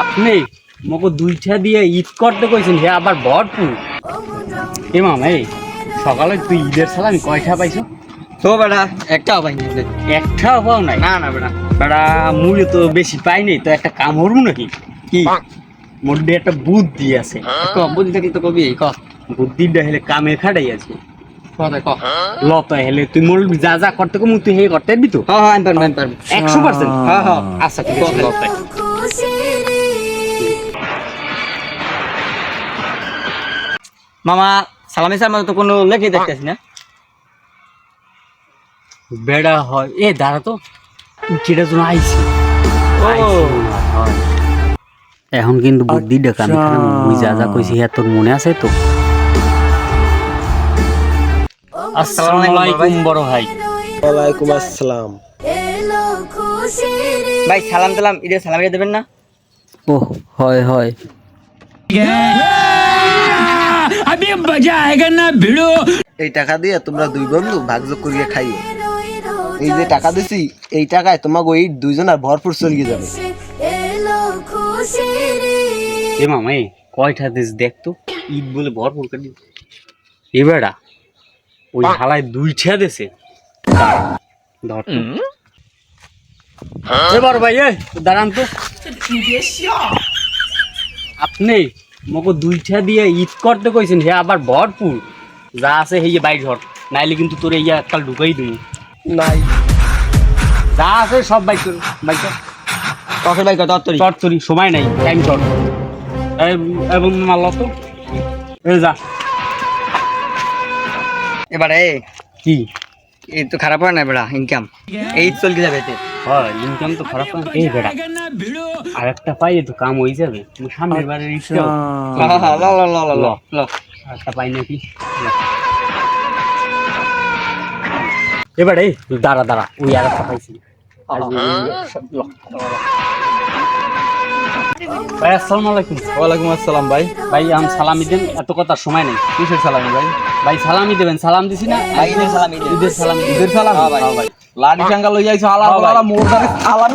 আপনি মকে দুইটা দিয়ে ঈদ করতে কইছেন হে আবার ভরপুর। এ মামা এই সকালে তুই ঈদের সালামি কয়টা পাইছো? তো বেটা একটাও পাইনি একটাও পাও নাই? না না বেটা। বেড়া মুড়ে তো বেশি পাইনি তো একটা কাম হরু নাকি? কি? মধ্যে একটা বুদ্ধি আছে। ক বুদ্ধি থাকলে তো কবি ক। বুদ্ধিটা হেলে কামে খাটাই আছে। লত হেলে তুই মোর যা যা করতে কমু তুই হে করতে দিবি তো? হ্যাঁ হ্যাঁ আমি পারব আমি পারব। একশো পার্সেন্ট? হ্যাঁ হ্যাঁ আচ্ছা ঠিক আছে। মামা সালামি স্যার মতো তো কোনো লেখে দেখতেছি না। বেড়া হয়। এ দাঁড়া তো। কেটা জন আইছি। এখন কিন্তু বুদ্ধি ডাকা আমি মুই যা যা কইছি হ্যাঁ তোর মনে আছে তো? আসসালামালাইকুম বড় ভাই। ওয়ালাইকুম আসসালাম। ভাই সালাম টালাম ঈদের সালাম দেবেন না? ও হয় হয়। এই টাকা দিয়ে তোমরা দুই বন্ধু ভাগযোগ করিয়ে খাইও। এই যে টাকা দিছি এই টাকায় তোমাকে ওই দুইজন আর ভরপুর চলিয়ে যাবে। এ মামা এ কয়টা দিস দেখ তো। ঈদ বলে ভরপুর এ বেড়া ওই হালায় দুইটা দাঁড়া, ধর তো। এ বড় ভাই এ দাঁড়ান তো। আপনি মকে দুইটা দিয়ে ঈদ করতে কইছেন হে আবার ভরপুর। যা আছে হে বাইর ঘর নাইলে কিন্তু তোর এই কাল ঢুকাই দিবি নাই। যা আছে সব বাইক বাইক কত চট চড়ি সময় নাই টাইম চট। এবং মাল তো। এ যা। এবারে কি? এই তো খারাপ হয় না বেড়া ইনকাম এই চলকে যাবে এতে। হয় ইনকাম তো খারাপ না এই বেড়া আর একটা পাইলে তো কাম হয়ে যাবে। আমি সামনের ল একটা পাই নাকি? এবারে দাঁড়া দাঁড়া ওই আর একটা পাইছি ভাই আসসালামু আলাইকুম। ওয়ালাইকুম আসসালাম ভাই। ভাই আম সালামি দেন এত কথা সময় নেই। কিসের সালামি ভাই? ভাই সালামি দেবেন সালাম দিছি না? ঈদের সালাম ঈদের সালাম? ঈদের ভাই। লাডি চাঙ্গা লই যাইছো আলা আলা মোরদারে আলা